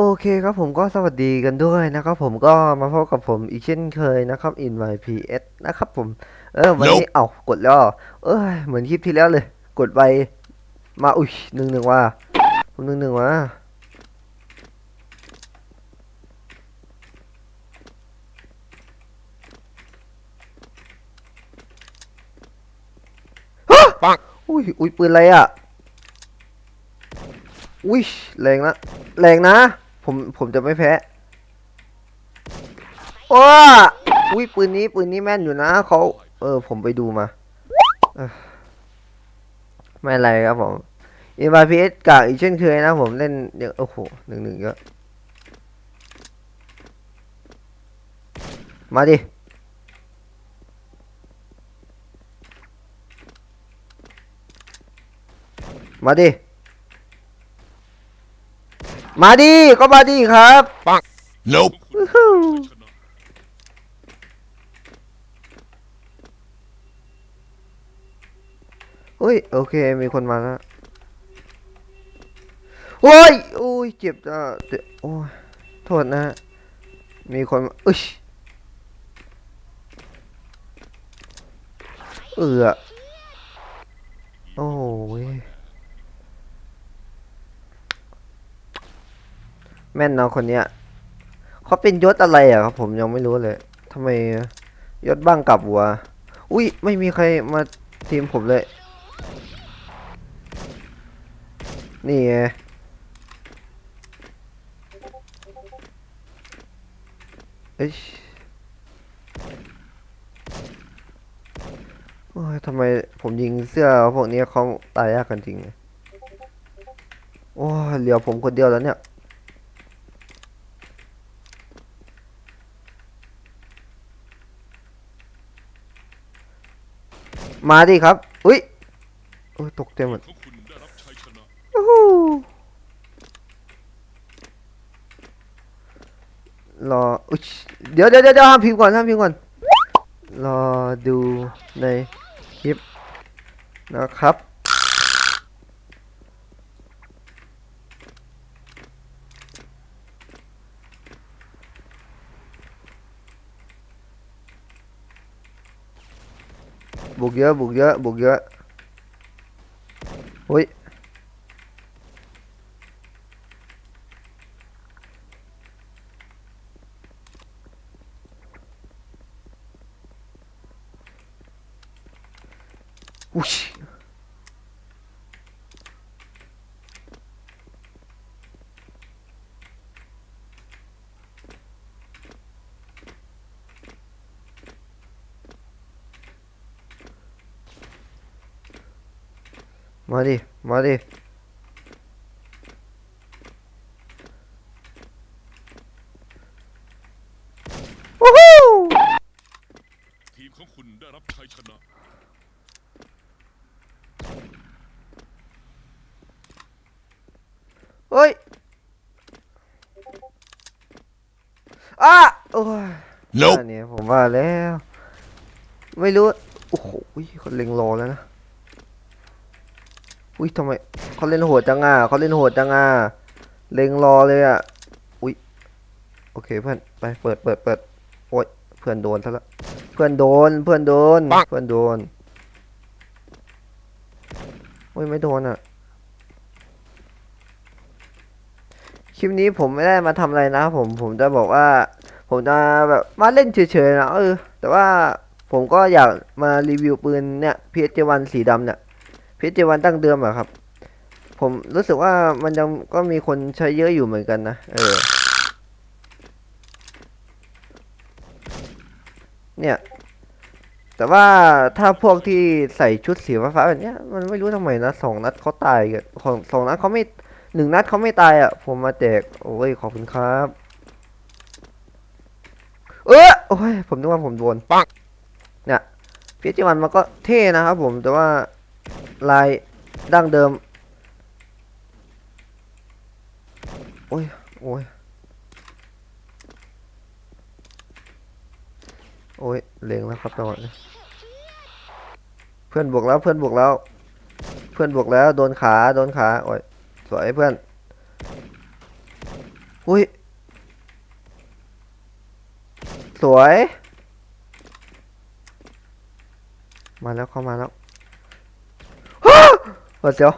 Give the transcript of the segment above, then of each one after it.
โอเคครับผมก็สวัสดีกันด้วยนะครับผมก็มาพบกับผมอีกเช่นเคยนะครับ in my ps นะครับผม เออวันนี้เอ้ากดแล้วเหรอเอ้ยเหมือนคลิปที่แล้วเลย กดไปมาอุ้ยหนึ่งหนึ่งว่าผมหนึ่งหนึ่งว่าฮะปังอุ้ยอุ้ยปืนอะไรอะ อุ้ยแรงนะแรงนะ ผมผมจะไม่แพ้โอ้อุ้ยปืนนี้ปืนนี้แม่นอยู่นะเขาเออ ผมไปดูมาไม่อะไรครับผมอินวาพีเอสกากอีกเช่นเคยนะผมเล่นเยอะโอ้โหหนึ่งหนึ่งเยอะ มาดิมาดิ มาดิก็มาดิครับ Nope. อุ้ยโอเคมีคนมาแล้วโอ้ยโอ้ยเจ็บอะเจ็บโอ้ยโทษนะฮะมีคนมาอุ้ยเอือโอ้ย แม่นเนาะคนเนี้ยเขาเป็นยศอะไรอะครับผมยังไม่รู้เลยทำไมยศบ้างกับวัว อุ้ยไม่มีใครมาทีมผมเลย นี่ไงเอ้ยโอ้ยทำไมผมยิงเสื้อพวกนี้เขาตายยากกันจริงโอ้ยเหลือผมคนเดียวแล้วเนี่ย มาดิครับ อุ้ยโอ้ยตกใจหมดของคุณได้รับชัยชนะโอ้โหรออุ๊ยเดี๋ยวเดี๋ยวเดี๋ยวห้ามพิมพ์ก่อนห้ามพิมพ์ก่อน รอดูในคลิปนะครับ บุกเยอะบุกเยอะบุกเยอะเฮ้ย อุ้ย มาดิ มาดิวู้ฮู้ทีมของคุณได้รับชัยชนะ เฮ้ยอะโอ้ย Nope อันนี้ผมว่าแล้ว ไม่รู้ โอ้โหอุ๊ยเขาเล็งรอแล้วนะ อุ้ยทำไมเขาเล่นโหดจังอะเขาเล่นโหดจังอะเล็งรอเลยอะอุ้ยโอเคเพื่อนไปเปิดเปิดเปิดโอ้ยเพื่อนโดนซะละเพื่อนโดนเพื่อนโดนปังเพื่อนโดนโอ้ยไม่โดนอะคลิปนี้ผมไม่ได้มาทำอะไรนะ ผมผมจะบอกว่า ผมจะแบบมาเล่นเฉยๆนะเออแต่ว่าผมก็อยากมารีวิวปืนเนี่ย PS1 สีดำเนี่ย PS1 ตั้งเดิมอะครับ ผมรู้สึกว่ามันยังก็มีคนใช้เยอะอยู่เหมือนกันนะ เออ เนี่ย แต่ว่าถ้าพวกที่ใส่ชุดสีฟ้าๆแบบเนี้ยมันไม่รู้ทำไมนะสองนัดเขาตายกันของสองนัดเขาไม่หนึ่งนัดเขาไม่ตายอะ ผมมาแจกโอ้ยขอบคุณครับ เออโอ้ยผมนึกว่าผมโดนปังเนี่ยพีจีวันมันก็เท่นะครับผมแต่ว่า ลายดั้งเดิม โอ้ย โอ้ย โอ้ยเลงแล้วครับจังหวะนี้เพื่อนบวกแล้วเพื่อนบวกแล้ว เพื่อนบวกแล้วโดนขาโดนขาโอ้ยสวยเพื่อนอุ้ยสวย มาแล้วเข้ามาแล้วาเปิดเสียว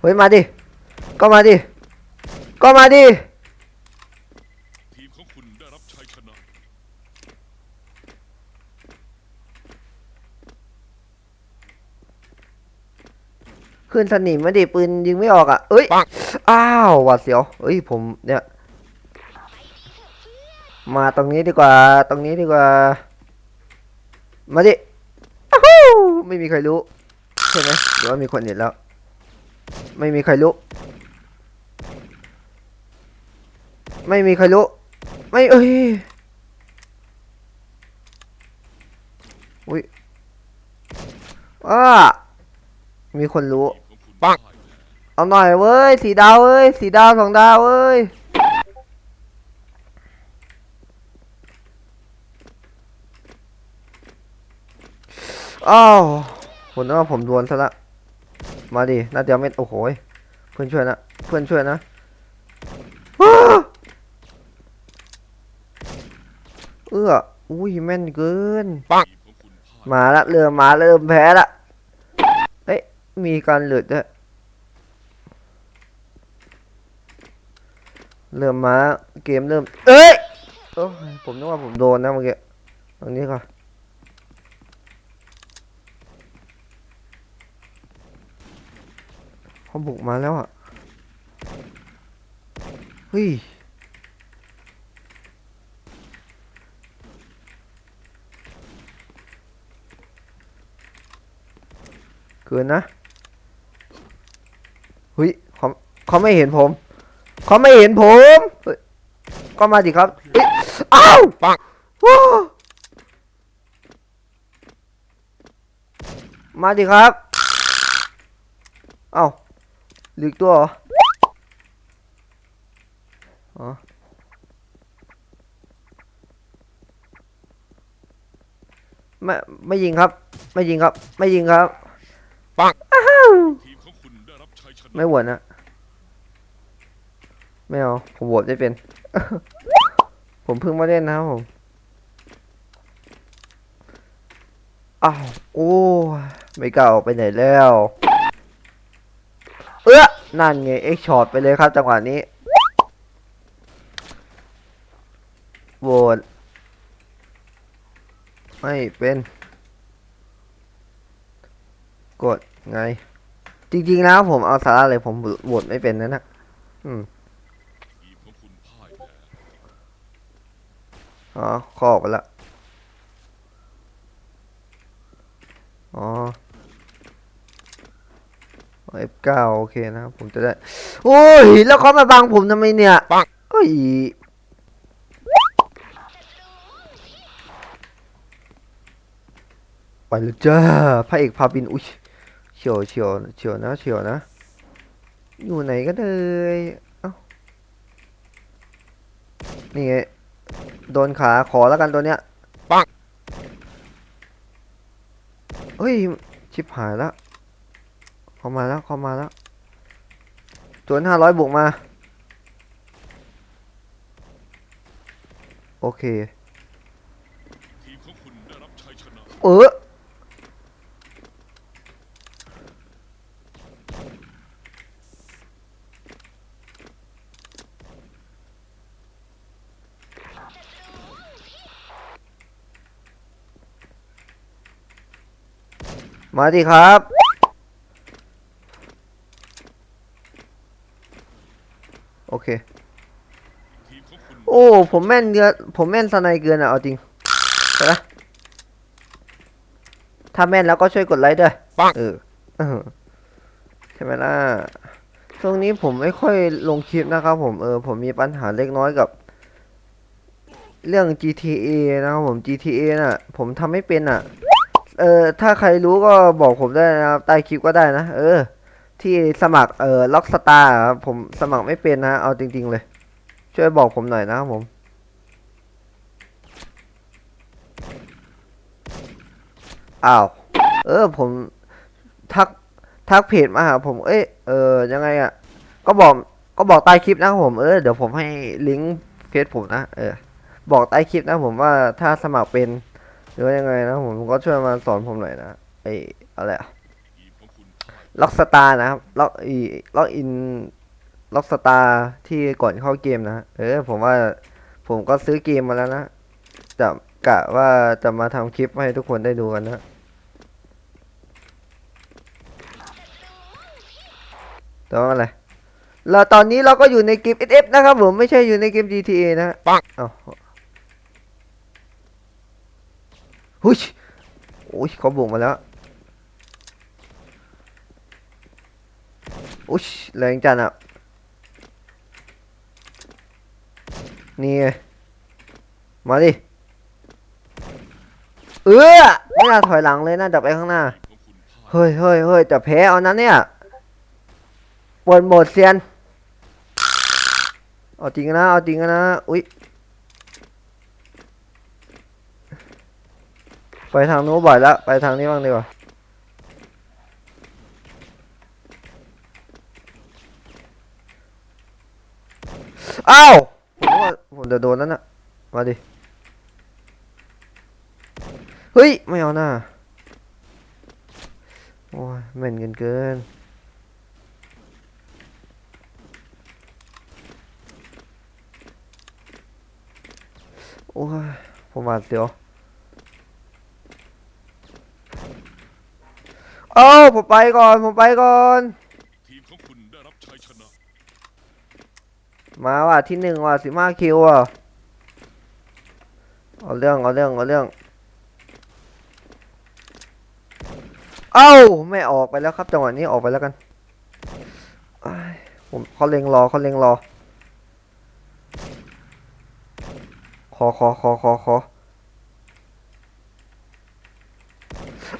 เฮ้ยมาดิ ก็มาดิ ก็มาดิ ทีมของคุณได้รับชัยชนะ ขึ้นสนิมมาดิปืนยิงไม่ออกอะ เอ้ย อ้าวหวาดเสียว เอ้ยผมเนี่ย มาตรงนี้ดีกว่า ตรงนี้ดีกว่า มาดิอ้าวฮู้ไม่มีใครรู้ใช่ไหมหรือว่ามีคนเห็นแล้ว ไม่มีใครรู้ ไม่มีใครรู้ ไม่เอ้ยอุ้ยอ้ามีคนรู้ทีมของคุณพ่ายแพ้เอาหน่อยเว้ยสีดาวเว้ยสีดาวสองดาวเว้ย อ้าวผมนึกว่าผมดวลซะละ มาดิน่าจะไม่โอ้โหยเพื่อนช่วยนะ เพื่อนช่วยนะอ้าเอื้ออุ้ยแม่นเกินทีมของคุณพ่ายมาละเริ่มมาเริ่มแพ้ละเอ้ยมีการหลุดด้วยเริ่มมาเกมเริ่ม เอ้ยโอ้ยผมนึกว่าผมโดนนะเมื่อกี้ตรงนี้ก่อน เขาบุกมาแล้วอะ เฮ้ย เกินนะ เฮ้ยเขาเขาไม่เห็นผม เขาไม่เห็นผมเฮ้ยก็มาดิครับเฮ้ยอ้าวปังมาดิครับ เอ้า หลีกตัวเหรออ๋อไม่ไม่ยิงครับ ไม่ยิงครับ ไม่ยิงครับทีมของคุณได้รับชัยชนะไม่โหวตนะไม่เอาผมโหวตไม่เป็น ผมเพิ่งมาเล่นนะครับผมอ้าวโอ้ไม่กล้าออกไปไหนแล้วเอ้อ นั่นไงเอ็กช็อตไปเลยครับจังหวะนี้โหวตไม่เป็น กดไง จริงๆนะผมเอาสาระเลยผมโหวตไม่เป็นนะนะอืมอ๋อขออไปละอ๋อ F9 โอเคนะครับผมจะได้ โอ้ย แล้วเขามาบังผมทำไมเนี่ยปังโอ้ยไปเลยจ้าพระเอกพาบิน อุ้ยเฉียวเฉียวเฉียวนะเฉียวนะ อยู่ไหนกันเลยเอ้านี่ไง โดนขาขอแล้วกันตัวเนี้ยปังเฮ้ย ชิบหายแล้ว เข้ามาแล้วเข้ามาแล้วจวนห้าร้อยบวกมา โอเคทีมของคุณได้รับชัยชนะเออมาดิครับ โอ เคทีมของคุณโอ้ ผมแม่นเนื้อผมแม่นสไนเกินอะ เอาจริงใช่ปะถ้าแม่นแล้วก็ช่วยกดไลค์ด้วยปังเออเออใช่ไหมล่ะช่วงนี้ผมไม่ค่อยลงคลิปนะครับผมเออ ผมมีปัญหาเล็กน้อยกับ เรื่อง GTA นะครับผม GTA น่ะ ผมทำไม่เป็นอะ เออ ถ้าใครรู้ก็บอกผมได้นะครับใต้คลิปก็ได้นะ เออ ที่สมัครเออล็อกสตาร์ผมสมัครไม่เป็นนะเอาจริง ๆ เลย ช่วยบอกผมหน่อยนะครับผมอ้าวเออผมทักทักเพจมาหาผมเอ้ยเออยังไงอะก็บอกก็บอกใต้คลิปนะครับผมเออเดี๋ยวผมให้ลิงก์เฟซผมนะเออบอกใต้คลิปนะผมว่าถ้าสมัครเป็นหรือว่ายังไงนะผมก็ช่วยมาสอนผมหน่อยนะไอ้อะไรอะ ทีมของคุณพ่าย ล็อกสตาร์นะครับล็อกอีล็อกอินล็อกสตาร์ที่ก่อนเข้าเกมนะเออผมว่าผมก็ซื้อเกมมาแล้วนะจะกะว่าจะมาทำคลิปให้ทุกคนได้ดูกันนะแต่ว่าอะไรเราตอนนี้เราก็อยู่ในเกม SF นะครับผมไม่ใช่อยู่ในเกม GTA นะฮะปังเอ้าหุยโอ้ยเขาบุกมาแล้ว อุ้ยแรงจัดอะ นี่มาดิ เออไม่น่าถอยหลังเลยน่าจะไปข้างหน้า เฮ้ยเฮ้ยเฮ้ยแต่แพ้เอานั้นเนี่ยบนโหมดเซียน เอาจริงนะ เอาจริงนะ อุ๊ยไปทางโน้บ่อยแล้ว ไปทางนี้บ้างดีกว่า อ้าวผมว่าผมจะโดนนั่นน่ะมาดิ เฮ้ย ไม่เอาหน้า โอ้ยแม่นเกินเกิน โอ้ย ผมหวาเสียวเอ้าผมไปก่อน ผมไปก่อน ทีมของคุณได้รับชัยชนะ มาว่ะที่หนึ่งว่ะสิบห้าคิวอะเอาเรื่องเอาเรื่องเอาเรื่อง เอ้าไม่ออกไปแล้วครับจังหวะนี้ออกไปแล้วกันอ้ายผมเขาเล็งรอเขาเล็งรอ ขอขอขอขอขอ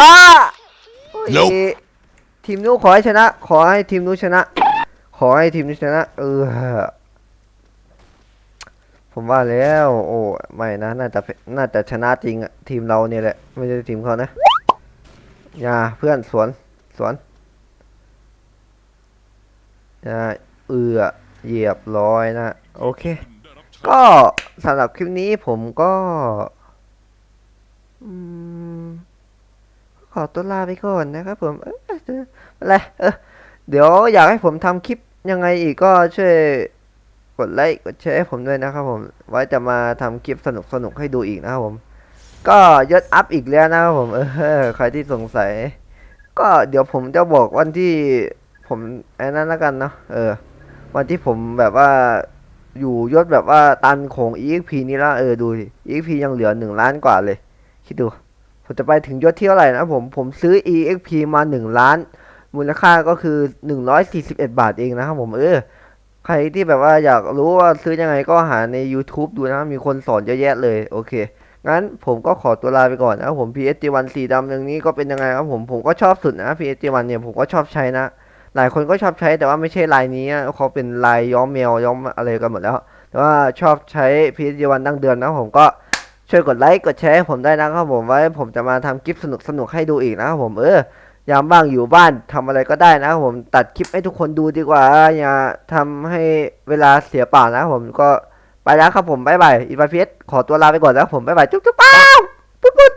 อ้าโอ้ย Nope ทีมนู้นขอให้ชนะ ขอให้ทีมนู้นชนะ ขอให้ทีมนู้นชนะ เออ ผมว่าแล้ว โอ้ไม่นะน่าจะน่าจะชนะจริงอะทีมเราเนี่ยแหละ ไม่ใช่ทีมเขานะอย่าเพื่อนสวนสวนอย่าเอือเหยียบร้อยนะ โอเค ก็สำหรับคลิปนี้ผมก็ขอตัวลาไปก่อนนะครับผมออเอออะไรเออเดี๋ยวอยากให้ผมทำคลิปยังไงอีกก็ช่วย กดไลค์กดแชร์ให้ผมด้วยนะครับผม ไว้จะมาทำคลิปสนุกสนุกให้ดูอีกนะครับผม ก็ยศอัพอีกแล้วนะครับผม เออ ใครที่สงสัย ก็เดี๋ยวผมจะบอกวันที่ผมไอ้นั้นแล้วกันเนาะ เออ วันที่ผมแบบว่าอยู่ยศแบบว่าตันของ EXP นี่ละเออดูดิ EXP ยังเหลือหนึ่งล้านกว่าเลย คิดดู ผมจะไปถึงยศที่เท่าไหร่นะผม ผมซื้อ EXP มาหนึ่งล้าน มูลค่าก็คือหนึ่งร้อยสี่สิบเอ็ดบาทเองนะครับผม เออ ใครที่แบบว่าอยากรู้ว่าซื้อยังไงก็หาใน YouTube ดูนะมีคนสอนเยอะแยะเลย โอเค งั้นผมก็ขอตัวลาไปก่อนนะผม PSG1 สีดำอย่างนี้ก็เป็นยังไงครับผมผมก็ชอบสุดนะ PSG1 เนี่ยผมก็ชอบใช้นะ หลายคนก็ชอบใช้แต่ว่าไม่ใช่ลายนี้อะเขาเป็นลายย้อมแมวย้อมอะไรกันหมดแล้ว แต่ว่าชอบใช้ PSG1 ดั้งเดือนนะผมก็ช่วยกดไลค์กดแชร์ให้ผมได้นะครับผมไว้ ผมจะมาทำคลิปสนุกสนุกๆให้ดูอีกนะครับผมเออ ยามว่างอยู่บ้านทำอะไรก็ได้นะครับผมตัดคลิปให้ทุกคนดูดีกว่า อย่าทำให้เวลาเสียเปล่านะครับผมก็ไปแล้วครับผมบ๊ายบายอีวาเฟสขอตัวลาไปก่อนแล้วผมบ๊ายบายจุ๊บจุ๊บป้าวปุ๊บปุ๊บ